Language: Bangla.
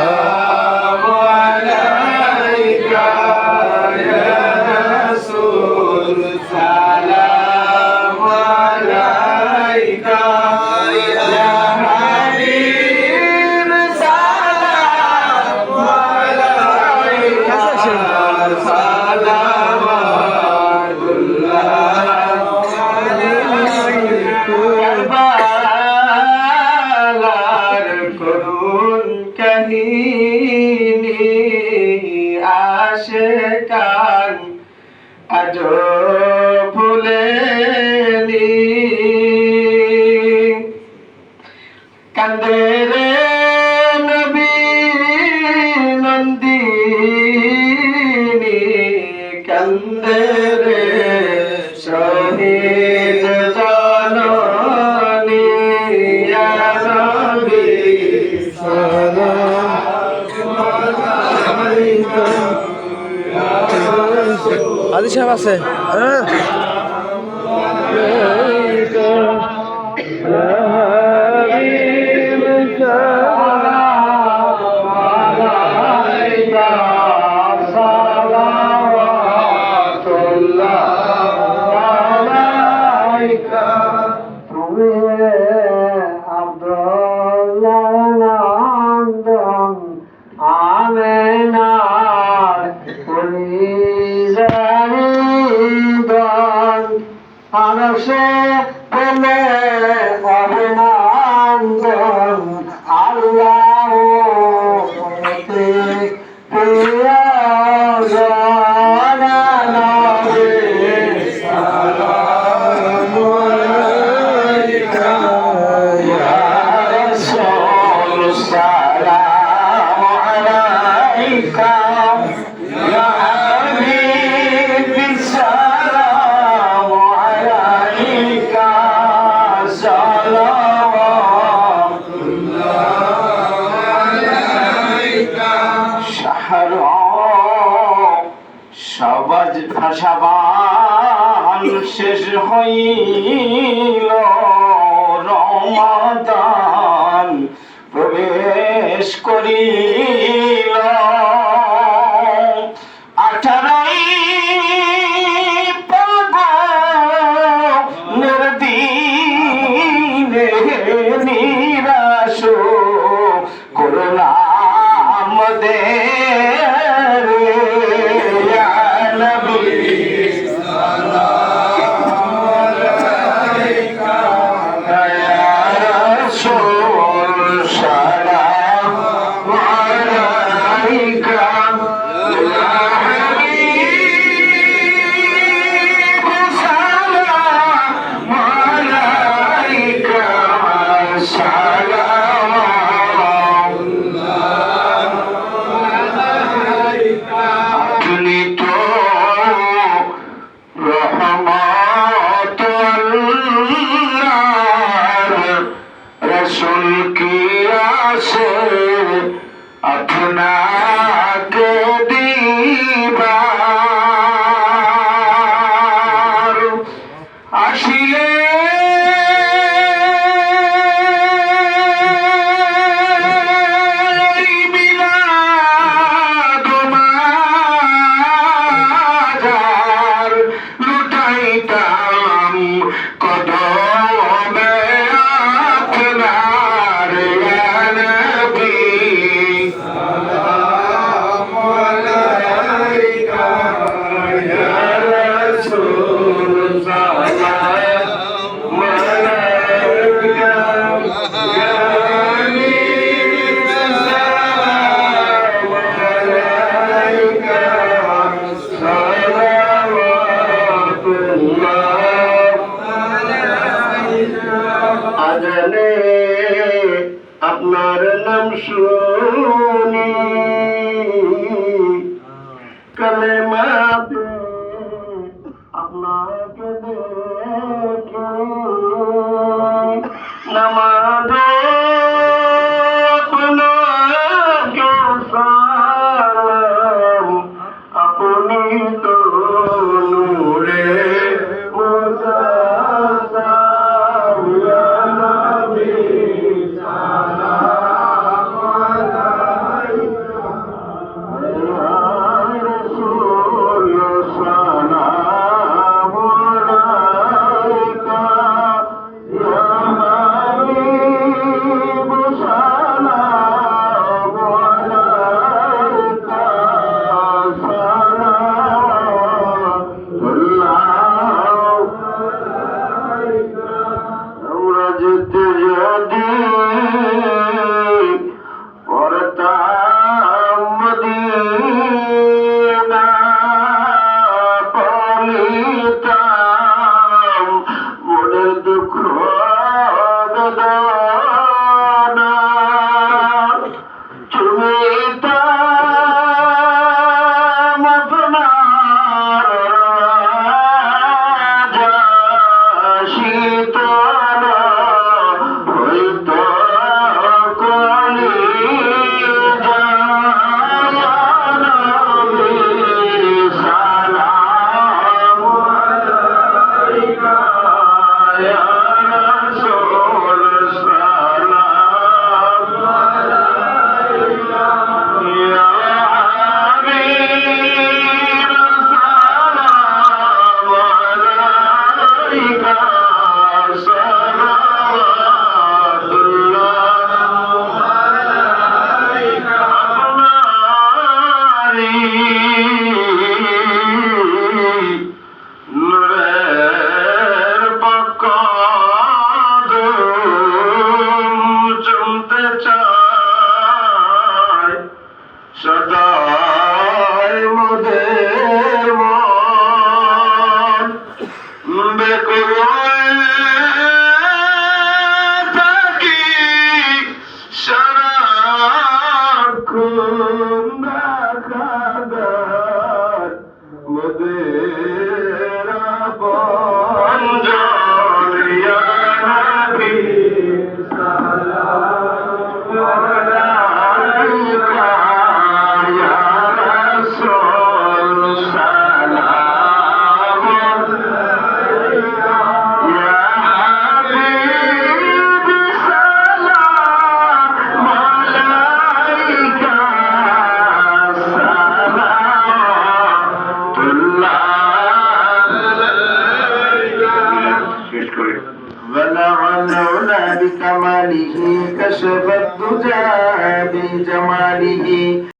Senhor. আসে আদি সাহেব আছে। হ্যাঁ। Yeah. شهر সবজ ভাষাবান শেষ হইল। রমাদান প্রবেশ করিল। আঠারোই পাগলের দিনে নিরাশ করুণা আমাদের acredito. Amen. সদাই মোদের بكماله كشف الدجى بجماله